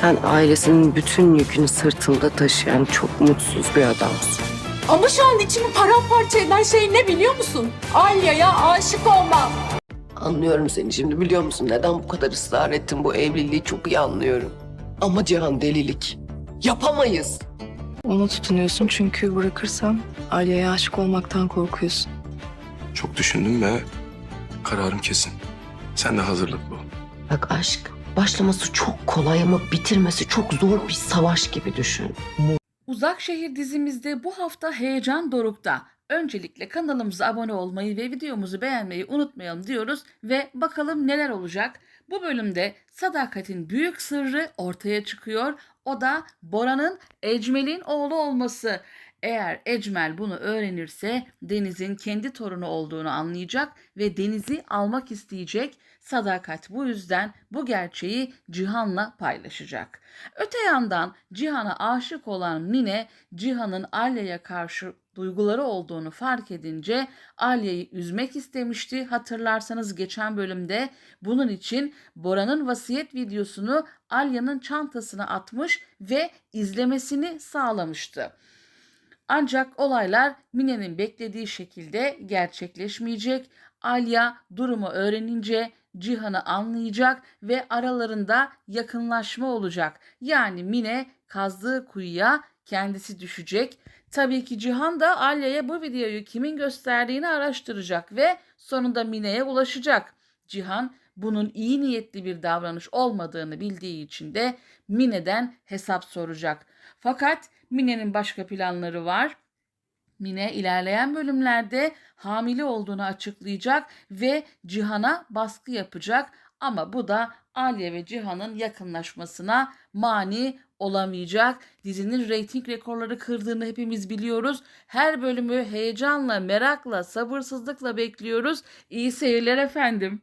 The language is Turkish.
Sen ailesinin bütün yükünü sırtında taşıyan çok mutsuz bir adamsın. Ama şu an içimi paramparça eden şey ne biliyor musun? Alya'ya aşık olmam. Anlıyorum seni şimdi biliyor musun? Neden bu kadar ısrar ettin bu evliliği çok iyi anlıyorum. Ama Cihan delilik. Yapamayız. Ona tutunuyorsun çünkü bırakırsam Alya'ya aşık olmaktan korkuyorsun. Çok düşündüm ve kararım kesin. Sen de hazırlıklı ol. Bak aşk başlaması çok kolay ama bitirmesi çok zor bir savaş gibi düşün. Uzak Şehir dizimizde bu hafta heyecan dorukta. Öncelikle kanalımıza abone olmayı ve videomuzu beğenmeyi unutmayalım diyoruz ve bakalım neler olacak. Bu bölümde sadakatin büyük sırrı ortaya çıkıyor. O da Bora'nın Ecmel'in oğlu olması. Eğer Ecmel bunu öğrenirse Deniz'in kendi torunu olduğunu anlayacak ve Deniz'i almak isteyecek. Sadakat bu yüzden bu gerçeği Cihan'la paylaşacak. Öte yandan Cihan'a aşık olan Mine, Cihan'ın Alya'ya karşı duyguları olduğunu fark edince Alya'yı üzmek istemişti. Hatırlarsanız geçen bölümde bunun için Bora'nın vasiyet videosunu Alya'nın çantasına atmış ve izlemesini sağlamıştı. Ancak olaylar Mine'nin beklediği şekilde gerçekleşmeyecek. Alya durumu öğrenince Cihan'ı anlayacak ve aralarında yakınlaşma olacak. Yani Mine kazdığı kuyuya kendisi düşecek. Tabii ki Cihan da Alya'ya bu videoyu kimin gösterdiğini araştıracak ve sonunda Mine'ye ulaşacak. Cihan bunun iyi niyetli bir davranış olmadığını bildiği için de Mine'den hesap soracak. Fakat Mine'nin başka planları var. Mine ilerleyen bölümlerde hamile olduğunu açıklayacak ve Cihan'a baskı yapacak ama bu da Alya ve Cihan'ın yakınlaşmasına mani olamayacak. Dizinin reyting rekorları kırdığını hepimiz biliyoruz. Her bölümü heyecanla, merakla, sabırsızlıkla bekliyoruz. İyi seyirler efendim.